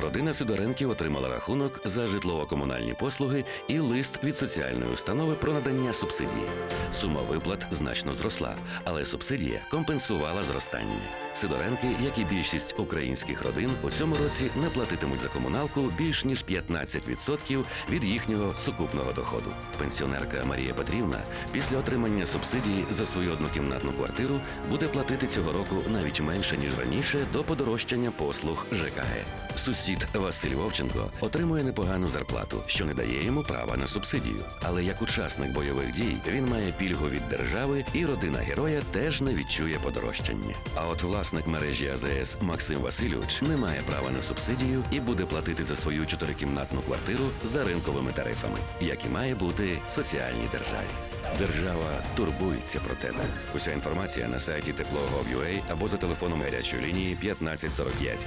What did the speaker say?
Родина Сидоренків отримала рахунок за житлово-комунальні послуги і лист від соціальної установи про надання субсидії. Сума виплат значно зросла, але субсидія компенсувала зростання. Сидоренки, як і більшість українських родин, у цьому році не платитимуть за комуналку більш ніж 15% від їхнього сукупного доходу. Пенсіонерка Марія Петрівна після отримання субсидії за свою однокімнатну квартиру буде платити цього року навіть менше ніж раніше до подорожчання послуг ЖКГ. Сусід Василь Вовченко отримує непогану зарплату, що не дає йому права на субсидію. Але як учасник бойових дій він має пільгу від держави, і родина героя теж не відчує подорожчання. А от власник мережі АЗС Максим Васильович не має права на субсидію і буде платити за свою чотирикімнатну квартиру за ринковими тарифами, як і має бути соціальній державі. Держава турбується про тебе. Уся інформація на сайті теплого.ua або за телефоном гарячої лінії 1545.